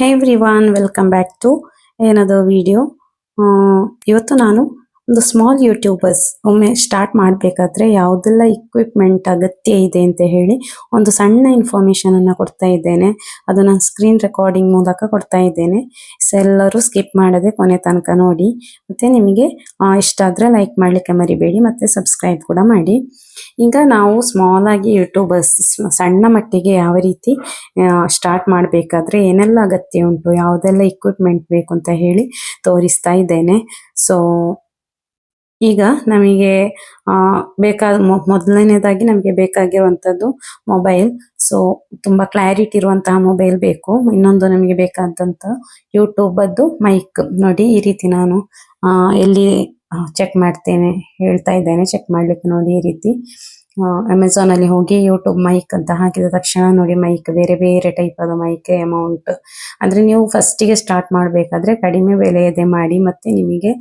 Hey everyone welcome back to ಏನದು video ಇವತ್ತು ನಾನು ಒಂದು ಸ್ಮಾಲ್ ಯೂಟ್ಯೂಬರ್ಸ್ ಒಮ್ಮೆ ಸ್ಟಾರ್ಟ್ ಮಾಡಬೇಕಾದ್ರೆ ಯಾವುದೆಲ್ಲ ಇಕ್ವಿಪ್ಮೆಂಟ್ ಅಗತ್ಯ ಇದೆ ಅಂತ ಹೇಳಿ ಒಂದು ಸಣ್ಣ ಇನ್ಫಾರ್ಮೇಶನ್ ಅನ್ನು ಕೊಡ್ತಾ ಇದ್ದೇನೆ. ಅದು ನಾನು ಸ್ಕ್ರೀನ್ ರೆಕಾರ್ಡಿಂಗ್ ಮೂಲಕ ಕೊಡ್ತಾ ಇದ್ದೇನೆ. ಎಲ್ಲರೂ ಸ್ಕಿಪ್ ಮಾಡದೆ ಕೊನೆ ತನಕ ನೋಡಿ. ಮತ್ತೆ ನಿಮಗೆ ಇಷ್ಟ ಆದರೆ ಲೈಕ್ ಮಾಡ್ಲಿಕ್ಕೆ ಮರಿಬೇಡಿ, ಮತ್ತೆ ಸಬ್ಸ್ಕ್ರೈಬ್ ಕೂಡ ಮಾಡಿ. ಈಗ ನಾವು ಸ್ಮಾಲ್ ಆಗಿ ಯೂಟ್ಯೂಬರ್ಸ್ ಸಣ್ಣ ಮಟ್ಟಿಗೆ ಯಾವ ರೀತಿ ಸ್ಟಾರ್ಟ್ ಮಾಡಬೇಕಾದ್ರೆ ಏನೆಲ್ಲ ಅಗತ್ಯ ಉಂಟು, ಯಾವುದೆಲ್ಲ ಇಕ್ವಿಪ್ಮೆಂಟ್ ಬೇಕು ಅಂತ ಹೇಳಿ ತೋರಿಸ್ತಾ ಇದ್ದೇನೆ. ಸೊ ಈಗ ನಮಗೆ ಬೇಕಾದ ಮೊದಲನೇದಾಗಿ ನಮಗೆ ಬೇಕಾಗಿರುವಂತದ್ದು ಮೊಬೈಲ್ ಸೊ ತುಂಬಾ ಕ್ಲಾರಿಟಿ ಇರುವಂತಹ ಮೊಬೈಲ್ ಬೇಕು. ಇನ್ನೊಂದು ನಮಗೆ ಬೇಕಾದಂತ ಯೂಟ್ಯೂಬ್ ಅದ್ದು ಮೈಕ್ ನೋಡಿ, ಈ ರೀತಿ ನಾನು ಎಲ್ಲಿ ಚೆಕ್ ಮಾಡ್ತೇನೆ, ಹೇಳ್ತಾ ಇದ್ದೇನೆ ಚೆಕ್ ಮಾಡ್ಲಿಕ್ಕೆ ನೋಡಿ ಈ ರೀತಿ. ಅಮೆಝಾನ್ ಅಲ್ಲಿ ಹೋಗಿ ಯೂಟ್ಯೂಬ್ ಮೈಕ್ ಅಂತ ಹಾಕಿದ ತಕ್ಷಣ ನೋಡಿ ಮೈಕ್ ಬೇರೆ ಬೇರೆ ಟೈಪ್ ಆದ ಮೈಕ್ ಅಮೌಂಟ್ ಅಂದ್ರೆ ನೀವು ಫಸ್ಟಿಗೆ ಸ್ಟಾರ್ಟ್ ಮಾಡಬೇಕಾದ್ರೆ ಕಡಿಮೆ ಬೆಲೆಯದೇ ಮಾಡಿ ಮತ್ತೆ ನಿಮಗೆ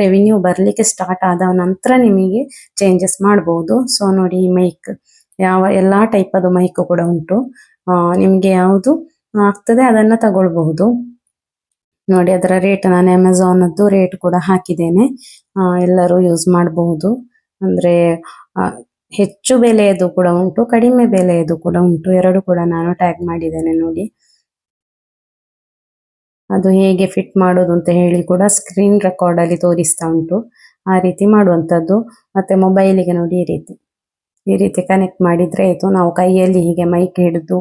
ರೆವಿನ್ಯೂ ಬರಲಿಕ್ಕೆ ಸ್ಟಾರ್ಟ್ ಆದ ನಂತರ ನಿಮಗೆ ಚೇಂಜಸ್ ಮಾಡಬಹುದು ಸೊ ನೋಡಿ ಈ ಮೈಕ್ ಯಾವ ಎಲ್ಲಾ ಟೈಪ್ ಅದು ಮೈಕ್ ಕೂಡ ಉಂಟು. ನಿಮಗೆ ಯಾವುದು ಆಗ್ತದೆ ಅದನ್ನ ತಗೊಳ್ಬಹುದು. ನೋಡಿ ಅದರ ರೇಟ್ ನಾನು ಅಮೆಝಾನದ್ದು ರೇಟ್ ಕೂಡ ಹಾಕಿದ್ದೇನೆ. ಎಲ್ಲರೂ ಯೂಸ್ ಮಾಡಬಹುದು. ಅಂದ್ರೆ ಹೆಚ್ಚು ಬೆಲೆಯದು ಕೂಡ ಉಂಟು, ಕಡಿಮೆ ಬೆಲೆಯದು ಕೂಡ ಉಂಟು. ಎರಡು ಕೂಡ ನಾನು ಟ್ಯಾಗ್ ಮಾಡಿದ್ದೇನೆ ನೋಡಿ. ಅದು ಹೇಗೆ ಫಿಟ್ ಮಾಡೋದು ಅಂತ ಹೇಳಿ ಕೂಡ ಸ್ಕ್ರೀನ್ ರೆಕಾರ್ಡ್ ಅಲ್ಲಿ ತೋರಿಸ್ತಾ ಉಂಟು. ಆ ರೀತಿ ಮಾಡುವಂಥದ್ದು. ಮತ್ತೆ ಮೊಬೈಲಿಗೆ ನೋಡಿ ಈ ರೀತಿ. ಈ ರೀತಿ ಕನೆಕ್ಟ್ ಮಾಡಿದ್ರೆ ಆಯ್ತು. ನಾವು ಕೈಯಲ್ಲಿ ಹೀಗೆ ಮೈಕ್ ಹಿಡಿದು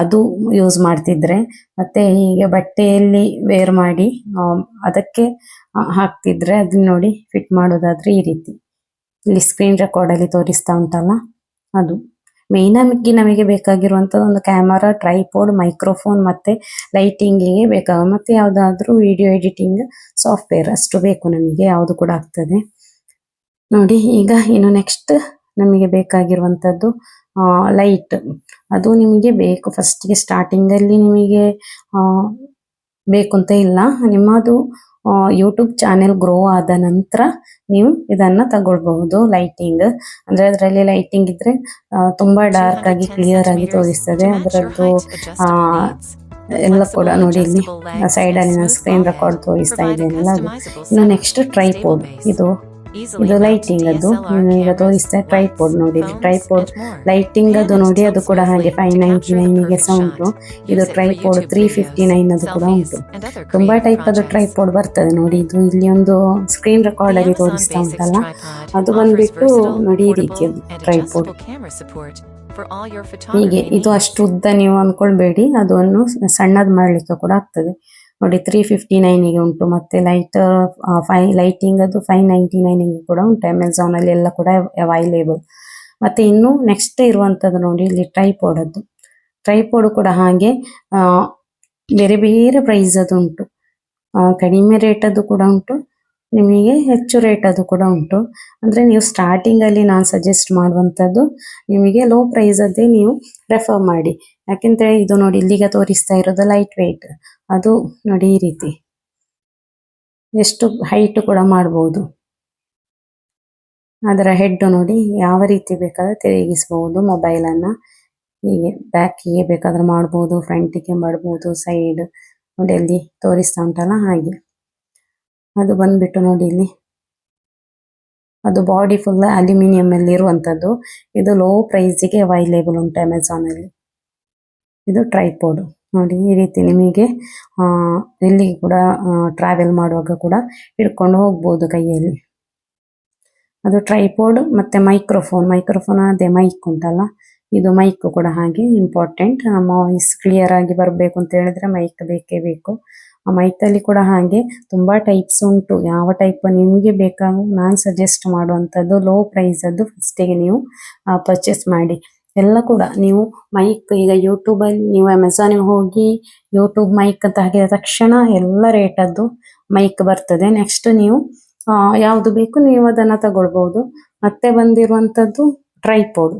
ಅದು ಯೂಸ್ ಮಾಡ್ತಿದ್ರೆ, ಮತ್ತೆ ಹೀಗೆ ಬಟ್ಟೆಯಲ್ಲಿ ವೇರ್ ಮಾಡಿ ಅದಕ್ಕೆ ಹಾಕ್ತಿದ್ರೆ ಅದನ್ನ ನೋಡಿ ಫಿಟ್ ಮಾಡೋದಾದ್ರೆ ಈ ರೀತಿ. ಇಲ್ಲಿ ಸ್ಕ್ರೀನ್ ರೆಕಾರ್ಡ್ ಅಲ್ಲಿ ತೋರಿಸ್ತಾ ಉಂಟಲ್ಲ, ಅದು. ಮೇನ್ ಆಗಿ ನಮಗೆ ಬೇಕಾಗಿರುವಂತದ್ದು ಒಂದು ಕ್ಯಾಮರಾ, ಟ್ರೈಪೋಡ್, ಮೈಕ್ರೋಫೋನ್ ಮತ್ತೆ ಲೈಟಿಂಗಿಗೆ ಬೇಕಾಗ ಮತ್ತು ಯಾವುದಾದ್ರೂ ವಿಡಿಯೋ ಎಡಿಟಿಂಗ್ ಸಾಫ್ಟ್ವೇರ್ ಅಷ್ಟು ಬೇಕು ನಮಗೆ, ಯಾವುದು ಕೂಡ ಆಗ್ತದೆ. ನೋಡಿ, ಈಗ ಇನ್ನು ನೆಕ್ಸ್ಟ್ ನಮಗೆ ಬೇಕಾಗಿರುವಂತದ್ದು ಲೈಟ್. ಅದು ನಿಮಗೆ ಬೇಕು. ಫಸ್ಟಿಗೆ ಸ್ಟಾರ್ಟಿಂಗ್ ಅಲ್ಲಿ ನಿಮಗೆ ಬೇಕು ಅಂತ ಇಲ್ಲ. ನಿಮ್ಮದು ಯೂಟ್ಯೂಬ್ ಚಾನೆಲ್ ಗ್ರೋ ಆದ ನಂತರ ನೀವು ಇದನ್ನ ತಗೊಳ್ಬಹುದು ಲೈಟಿಂಗ್ ಅಂದ್ರೆ ಅದರಲ್ಲಿ ಲೈಟಿಂಗ್ ಇದ್ರೆ ತುಂಬಾ ಡಾರ್ಕ್ ಆಗಿ ಕ್ಲಿಯರ್ ಆಗಿ ತೋರಿಸ್ತದೆ. ಅದರದ್ದು ಆ, ಎಲ್ಲ ಕೂಡ ನೋಡಿ ಇಲ್ಲಿ ಸೈಡ್ ಅಲ್ಲಿ ಸ್ಕ್ರೀನ್ ರೆಕಾರ್ಡ್ ತೋರಿಸ್ತಾ ಇದೆ ಅದು ಇನ್ನು ನೆಕ್ಸ್ಟ್ ಟ್ರೈಪೋಡ್ ಇದು ಇದು ಲೈಟಿಂಗ್ ಅದು. ಈಗ ತೋರಿಸ್ತಾ ಟ್ರೈಪೋಡ್ ನೋಡಿ ಟ್ರೈಪೋಡ್ ಲೈಟಿಂಗ್ ಅದು ನೋಡಿ ಅದು ಕೂಡ ಹಾಗೆ ಫೈವ್ ನೈಂಟಿ ನೈನ್ಗೆ ಸಹ ಉಂಟು ಇದು ಟ್ರೈಪೋಡ್ ತ್ರೀ ಫಿಫ್ಟಿ ನೈನ್ ಅದು ಕೂಡ ಉಂಟು. ತುಂಬಾ ಟೈಪ್ ಅದು ಟ್ರೈಪೋಡ್ ಬರ್ತದೆ ನೋಡಿ ಇದು ಇಲ್ಲಿ ಒಂದು ಸ್ಕ್ರೀನ್ ರೆಕಾರ್ಡ್ ಆಗಿ ತೋರಿಸ್ತಾ ಉಂಟಲ್ಲ. ಅದು ಬಂದ್ಬಿಟ್ಟು ನೋಡಿ ಈ ರೀತಿಯದು ಟ್ರೈಪೋಡ್ ಹೀಗೆ ಇದು ಅಷ್ಟು ಉದ್ದ ನೀವು ಅನ್ಕೊಳ್ಬೇಡಿ ಅದನ್ನು ಸಣ್ಣದ್ ಮಾಡ್ಲಿಕ್ಕೆ ಕೂಡ ಆಗ್ತದೆ. ನೋಡಿ ತ್ರೀ ಫಿಫ್ಟಿ ನೈನಿಗೆ ಉಂಟು. ಮತ್ತೆ ಲೈಟ್ ಫೈ ಲೈಟಿಂಗ್ ಅದು ಫೈವ್ ನೈಂಟಿ ನೈನಿಗೆ ಕೂಡ ಉಂಟು. ಅಮೆಝಾನ್ ಅಲ್ಲಿ ಎಲ್ಲ ಕೂಡ ಅವೈಲೇಬಲ್ ಮತ್ತೆ ಇನ್ನು ನೆಕ್ಸ್ಟ್ ಇರುವಂತದ್ದು ನೋಡಿ, ಇಲ್ಲಿ ಟ್ರೈಪೋಡ್ ಅದು. ಟ್ರೈಪೋಡ್ ಕೂಡ ಹಾಗೆ ಬೇರೆ ಬೇರೆ ಪ್ರೈಸ್ ಅದು ಉಂಟು. ಕಡಿಮೆ ರೇಟ್ ಅದು ಕೂಡ ಉಂಟು. ನಿಮಗೆ ಹೆಚ್ಚು ರೇಟ್ ಅದು ಕೂಡ ಉಂಟು. ಅಂದ್ರೆ ನೀವು ಸ್ಟಾರ್ಟಿಂಗ್ ಅಲ್ಲಿ ನಾನು ಸಜೆಸ್ಟ್ ಮಾಡುವಂತದ್ದು ನಿಮಗೆ ಲೋ ಪ್ರೈಸ್ ಅದೇ ನೀವು ರೆಫರ್ ಮಾಡಿ. ಯಾಕೆಂದ್ರೆ ಇದು ನೋಡಿ ಇಲ್ಲಿಗ ತೋರಿಸ್ತಾ ಇರೋದು ಲೈಟ್ ವೇಟ್ ಅದು ನೋಡಿ ಈ ರೀತಿ. ಎಷ್ಟು ಹೈಟ್ ಕೂಡ ಮಾಡಬಹುದು ಅದರ ಹೆಡ್ ನೋಡಿ ಯಾವ ರೀತಿ ಬೇಕಾದ್ರೆ ತಿರುಗಿಸಬಹುದು ಮೊಬೈಲ್ ಅನ್ನ. ಹೀಗೆ ಬ್ಯಾಕಿಗೆ ಬೇಕಾದ್ರೆ ಮಾಡಬಹುದು ಫ್ರಂಟಿಗೆ ಮಾಡಬಹುದು ಸೈಡ್ ನೋಡಿ ಅಲ್ಲಿ ತೋರಿಸ್ತಾ ಉಂಟಲ್ಲ ಹಾಗೆ. ಅದು ಬಂದ್ಬಿಟ್ಟು ನೋಡಿ ಇಲ್ಲಿ. ಅದು ಬಾಡಿ ಫುಲ್ ಅಲ್ಯೂಮಿನಿಯಂ ಅಲ್ಲಿ ಇರುವಂತದ್ದು ಇದು ಲೋ ಪ್ರೈಸಿಗೆ ಅವೈಲೇಬಲ್ ಉಂಟು ಅಮೆಝಾನ್ ಅಲ್ಲಿ. ಇದು ಟ್ರೈಪೋಡ್ ನೋಡಿ, ಈ ರೀತಿ ನಿಮಗೆ ಎಲ್ಲಿ ಕೂಡ ಟ್ರಾವೆಲ್ ಮಾಡುವಾಗ ಕೂಡ ಹಿಡ್ಕೊಂಡು ಹೋಗ್ಬೋದು ಕೈಯಲ್ಲಿ. ಅದು ಟ್ರೈಪೋಡ್ ಮತ್ತೆ ಮೈಕ್ರೋಫೋನ್ ಮೈಕ್ರೋಫೋನ್ ಅದೇ ಮೈಕ್ ಉಂಟಲ್ಲ? ಇದು ಮೈಕ್ ಕೂಡ ಹಾಗೆ ಇಂಪಾರ್ಟೆಂಟ್ ವಾಯ್ಸ್ ಕ್ಲಿಯರ್ ಆಗಿ ಬರಬೇಕು ಅಂತ ಹೇಳಿದ್ರೆ ಮೈಕ್ ಬೇಕೇ ಬೇಕು. ಆ ಮೈಕ್ ಅಲ್ಲಿ ಕೂಡ ಹಾಗೆ ತುಂಬಾ ಟೈಪ್ಸ್ ಉಂಟು. ಯಾವ ಟೈಪ್ ನಿಮಗೆ ಬೇಕಾಗೋ, ನಾನು ಸಜೆಸ್ಟ್ ಮಾಡುವಂಥದ್ದು ಲೋ ಪ್ರೈಸ್ ಅದು ಫಸ್ಟಿಗೆ ನೀವು ಪರ್ಚೇಸ್ ಮಾಡಿ. ಎಲ್ಲ ಕೂಡ ನೀವು ಮೈಕ್ ಈಗ ಯೂಟ್ಯೂಬ್ ಅಲ್ಲಿ ನೀವು ಅಮೆಝಾನ್ ಹೋಗಿ ಯೂಟ್ಯೂಬ್ ಮೈಕ್ ಅಂತ ಹಾಕಿದ ತಕ್ಷಣ ಎಲ್ಲ ರೇಟ್ ಅದು ಮೈಕ್ ಬರ್ತದೆ. ನೆಕ್ಸ್ಟ್ ನೀವು ಯಾವುದು ಬೇಕು ನೀವು ಅದನ್ನ ತಗೊಳ್ಬಹುದು ಮತ್ತೆ ಬಂದಿರುವಂತದ್ದು ಟ್ರೈಪೋಡ್